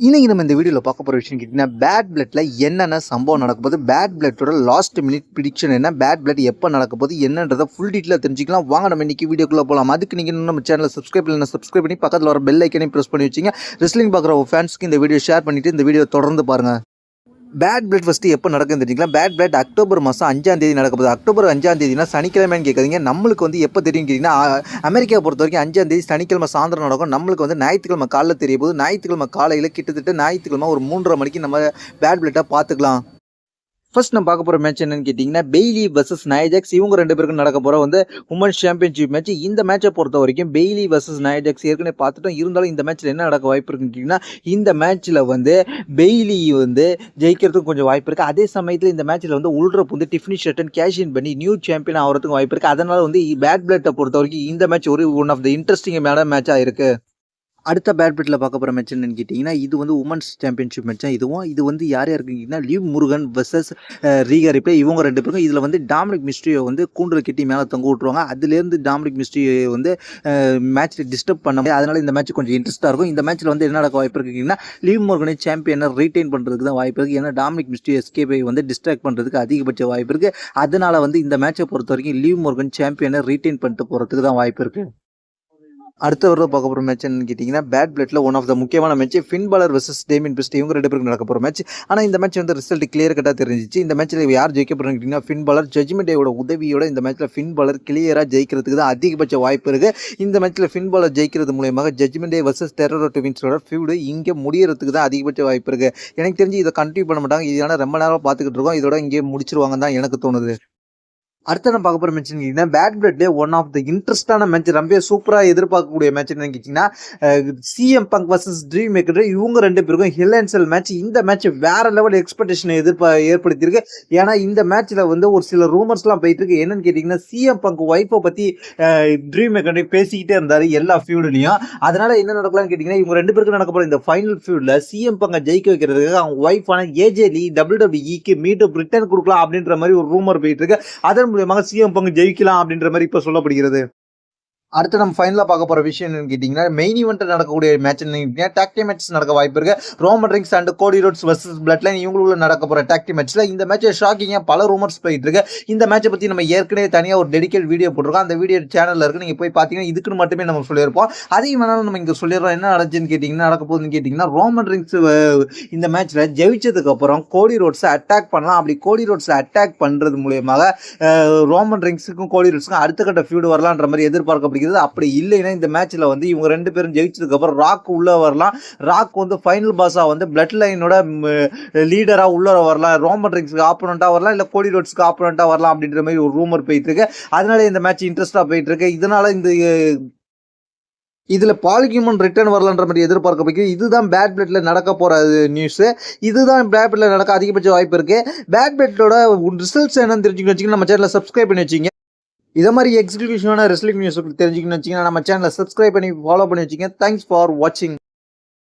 இன்றைக்கி நம்ம இந்த வீடியோவில் பார்க்க போகிற விஷயம் கேட்டிங்கன்னா பேட் பிளட்டில் என்னென்ன சம்பவம் நடக்க போகுது பேட் பிளட்டோட லாஸ்ட் மினிட் ப்ரிடிக்ஷன் என்ன பேட் பிளட் எப்போ நடக்க போகுது என்னன்றதை ஃபுல் டீட்டெயில் தெரிஞ்சிக்கலாம். வாங்க நம்ம இன்றைக்கி வீடியோக்குள்ளே போகலாம் அதுக்கு நீங்கள் இன்னும் நம்ம சேனலில் சப்ஸ்கிரைப் இல்லைனா சப்ஸ்கிரைப் பண்ணி பக்கத்தில் வர பெல் ஐக்கனையும் ப்ரெஸ் பண்ணி வச்சிங்க. ரெஸ்லிங் பார்க்குற ஃபேன்ஸ்க்கு இந்த வீடியோ ஷேர் பண்ணிவிட்டு இந்த வீடியோ தொடர்ந்து பாருங்கள் பேட் பிளட் ஃபஸ்ட்டு எப்போ நடக்குதுன்னு தெரிஞ்சுக்கலாம் பேட் பிளட் அக்டோபர் மாதம் அஞ்சாம் தேதி நடக்க போகுது. அக்டோபர் அஞ்சாம் தேதினா சனிக்கிழமைன்னு கேட்குறீங்க நம்மளுக்கு வந்து எப்போ தெரியும் கேட்டிங்கன்னா அமெரிக்கா பொறுத்த வரைக்கும் அஞ்சாம் தேதி சனிக்கிழமை சாயந்தரம் நடக்கும். நம்மளுக்கு வந்து ஞாயிற்றுக்கிழமை காலையில் தெரிய போகுது. ஞாயிற்றுக்கிழமை காலையில் கிட்டத்தட்ட ஞாயிற்றுக்கிழமை ஒரு மூன்றரை மணிக்கு நம்ம பேட் பிளட்டை பார்த்துக்கலாம். ஃபர்ஸ்ட் நம்ம பார்க்க போகிற மேட்ச் என்னன்னு கேட்டிங்கன்னா பெய்லி வர்சஸ் நயஜாக்ஸ் இவங்க ரெண்டு பேருக்கும் நடக்க போகிற வந்து உமன்ஸ் சாம்பியன்ஷிப் மேட்ச் இந்த மேட்சை பொறுத்த வரைக்கும் பெய்லி வர்சஸ் நயஜாக்ஸ் ஏற்கனவே பார்த்துட்டோம். இருந்தாலும் இந்த மேட்ச்சில் என்ன நடக்க வாய்ப்பு இருக்குன்னு கேட்டிங்கன்னா இந்த மேட்ச்சில் வந்து பெய்லி வந்து ஜெயிக்கிறதுக்கு கொஞ்சம் வாய்ப்பு இருக்குது அதே சமயத்தில் இந்த மேட்ச்சில் வந்து உள்ரப் வந்து டிஃபினி ஷட்டன் கேஷ் இன் பண்ணி நியூ சாம்பியன் ஆகிறதுக்கும் வாய்ப்பு இருக்குது அதனால் வந்து பேட் பிளட்டை பொறுத்த வரைக்கும் இந்த மேட்ச் ஒரு ஒன் ஆஃப் த இன்ட்ரெஸ்டிங் மேட்சாக இருக்குது அடுத்த பேட்பிட்டலில் பார்க்க போகிற மேட்ச் என்னன்னு கேட்டிங்கன்னா இது வந்து உமன்ஸ் சாம்பியன்ஷிப் மேட்சாக இதுவும். இது வந்து யார் யாருக்கு Liv Morgan versus Rhea Ripley இவங்க ரெண்டு பேருக்கும் இதில் வந்து டாமினிக் மிஸ்ட்ரியை வந்து கூண்டில் கட்டி மேலே தொங்க விட்ருவாங்க அதுலேருந்து டாமினிக் மிஸ்ட்ரியை வந்து மேட்ச்சில் டிஸ்டர்ப் பண்ண முடியாது. அதனால் இந்த மேட்ச் கொஞ்சம் இன்ட்ரெஸ்ட்டாக இருக்கும். இந்த மேட்ச்சில் வந்து என்ன நடக்க வாய்ப்பு இருக்குங்கன்னா லீவ் முருகனை சாம்பியனை ரீட்டைன் பண்ணுறதுக்கு தான் வாய்ப்பு இருக்குது ஏன்னா டாமினிக் மிஸ்ட்ரி எஸ்கேபை வந்து டிஸ்ட்ராக்ட் பண்ணுறதுக்கு அதிகபட்ச வாய்ப்பு இருக்குது அதனால் வந்து இந்த மேட்சை பொறுத்த வரைக்கும் லீவ் முருகன் சாம்பியனை ரீட்டைன் பண்ணிட்டு போகிறதுக்கு தான் வாய்ப்பு இருக்குது அடுத்த ஒரு பார்க்க போகிற மேட்ச் என்னன்னு கேட்டிங்கன்னா பேட் பிளட்ல ஒன் ஆஃப் த முக்கியமான match Finn Balor versus Damian Priest இவங்க ரெண்டு பேருக்கு நடக்க போகிற மேட்ச் ஆனால் இந்த மேட்ச் வந்து ரிசல்ட் கிளியர் கட்டாக தெரிஞ்சிச்சு. இந்த மேட்ச்சில் யார் ஜெயிக்க போகிறாங்க கேட்டிங்கன்னா ஃபின் பாலர் ஜட்ஜ்மெண்ட் உதவியோட இந்த மேட்ச்சில் ஃபின் பாலர் கிளியராக ஜெயிக்கிறதுக்கு தான் அதிகபட்ச வாய்ப்பு இருக்குது இந்த மேட்ச்சில் ஃபின் பாலர் ஜெயிக்கிறது மூலியமாக ஜட்ஜ்மெண்ட் டே வர்சஸ் டெரரோ டுவின்ஸோட ஃபியூடு இங்கே முடியறதுக்கு தான் அதிகபட்ச வாய்ப்பு இருக்குது எனக்கு தெரிஞ்சு இதை கண்டினியூ பண்ண மாட்டாங்க. இதனால் ரொம்ப நேரம் பார்த்துக்கிட்டு இருக்கோம். இதோட இங்கே முடிச்சிருவாங்க தான் எனக்கு தோணுது. அடுத்த நம்ம பார்க்க போகிற மேட்ச் கேட்டிங்கன்னா பேட் பிளட்லேயே ஒன் ஆஃப் த இன்ட்ரெஸ்டான மேட்ச் ரொம்ப சூப்பராக எதிர்பார்க்கக்கூடிய மேட்ச் என்னன்னு கேட்டிங்கன்னா சிஎம் பங்க் வர்சஸ் ட்ரீம் மேக்கர் இவங்க ரெண்டு பேருக்கும் ஹில் அண்ட் செல் மேட்ச் இந்த மேட்ச் வேற லெவல் எக்ஸ்பெக்டேஷனை எதிர்ப்பா ஏற்படுத்தியிருக்கு. ஏன்னா இந்த மேட்ச்சில் வந்து ஒரு சில ரூமர்ஸ்லாம் போயிட்டு இருக்கு. என்னன்னு கேட்டிங்கன்னா சிஎம் பங்க் ஒய்ஃபை பற்றி ட்ரீம் மேக்கர் பேசிக்கிட்டே இருந்தார் எல்லா ஃபியூட்லையும் அதனால என்ன நடக்கலாம்னு கேட்டிங்கன்னா இவங்க ரெண்டு பேருக்கும் நடக்க போகிற இந்த ஃபைனல் ஃபியூடில் சிஎம் பங்கை ஜெயிக்க வைக்கிறதுக்கு அவங்க ஒய்ஃபான ஏஜே லீ டபிள்யூ டபிள்யூஇக்கு ரிட்டர்ன் கொடுக்கலாம் அப்படின்ற மாதிரி ஒரு ரூமர் போயிட்டு இருக்கு. அதன் மூலியமாக சிஎம் பங்கு ஜெயிக்கலாம் அப்படின்ற மாதிரி இப்போ சொல்லப்படுகிறது. அடுத்து நம்ம ஃபைனலாக பார்க்க போகிற விஷயம் என்னன்னு கேட்டிங்கன்னா மெயின் ஈவெண்ட் நடக்கக்கூடிய மேட்ச் என்ன டாக்டி மேட்ச் நடக்க வாய்ப்பு இருக்கு. Roman Reigns and Cody Rhodes versus bloodline இவங்களுக்குள்ள நடக்க போகிற டாக்டி மேட்ச்சில் இந்த மேட்ச் ஷாக்கிங்காக பல ரூமர்ஸ் போயிட்டு இருக்கு. இந்த மேட்சை பற்றி நம்ம ஏற்கனவே தனியாக ஒரு டெடிக்கேட் வீடியோ போட்டிருக்கோம். அந்த வீடியோ சேனலில் இருக்கு. நீங்கள் போய் பார்த்தீங்கன்னா இதுக்குன்னு மட்டுமே நம்ம சொல்லியிருப்போம். அதையும் வேணாலும் நம்ம இங்கே சொல்லிடுறோம். என்ன நடந்துச்சுன்னு கேட்டிங்கன்னா நடக்க போகுதுன்னு கேட்டிங்கன்னா ரோமன் ரிங்ஸ் இந்த மேட்ச்சில் ஜெயிச்சதுக்கு அப்புறம் கோடி ரோட்ஸை அட்டாக் பண்ணலாம். அப்படி கோடி ரோட்ஸை அட்டாக் பண்ணுறது மூலியமாக ரோமன் ரிங்ஸுக்கும் கோடி ரோட்ஸுக்கும் அடுத்த கட்ட ஃபியூடு வரலான்ற மாதிரி எதிர்பார்க்கப்படுகிறது அப்படி இல்லைன்னா இந்த மேட்ச்சில் வந்து இவங்க ரெண்டு பேரும் ஜெயிச்சதுக்கு அப்புறம் ராக் உள்ளே வரலாம். ராக் வந்து ஃபைனல் பாஸாக வந்து பிளட் லைனோட லீடராக உள்ள வரலாம். ரோமன் ரிங்ஸ்க்கு ஆப்போனண்ட்டாக வரலாம். இல்லை கோடி ரோட்ஸ்க்கு ஆப்போனண்ட்டாக வரலாம் அப்படின்ற மாதிரி ஒரு ரூமர் போயிட்டு இருக்கு அதனால இந்த மேட்ச் இன்ட்ரெஸ்டாக போயிட்டு இருக்கு இதனால இந்த இதில் பாலிகியூமன் ரிட்டர்ன் வரலன்ற மாதிரி எதிர்பார்க்கப்படுகிறது இதுதான் பேட் பிளட்டில் நடக்க போகிற நியூஸு இதுதான் பேட் பிளட்டில் நடக்க அதிகபட்ச வாய்ப்பு இருக்குது பேட் பிளட்டோட ரிசல்ட்ஸ் என்னன்னு தெரிஞ்சுக்கணும் வச்சுக்கோங்க. நம்ம சேனலில் சப்ஸ்கிரைப் பண்ணி வச்சிங்க இதை மாதிரி எக்ஸிக்யூஷனான ரெஸ்லிங் நியூஸ் தெரிஞ்சுக்கணும் வச்சிங்கன்னா நம்ம சேனலை சப்ஸ்கிரைப் பண்ணி ஃபாலோ பண்ணி வச்சிங்க. தேங்க்ஸ் ஃபார் வாட்சிங்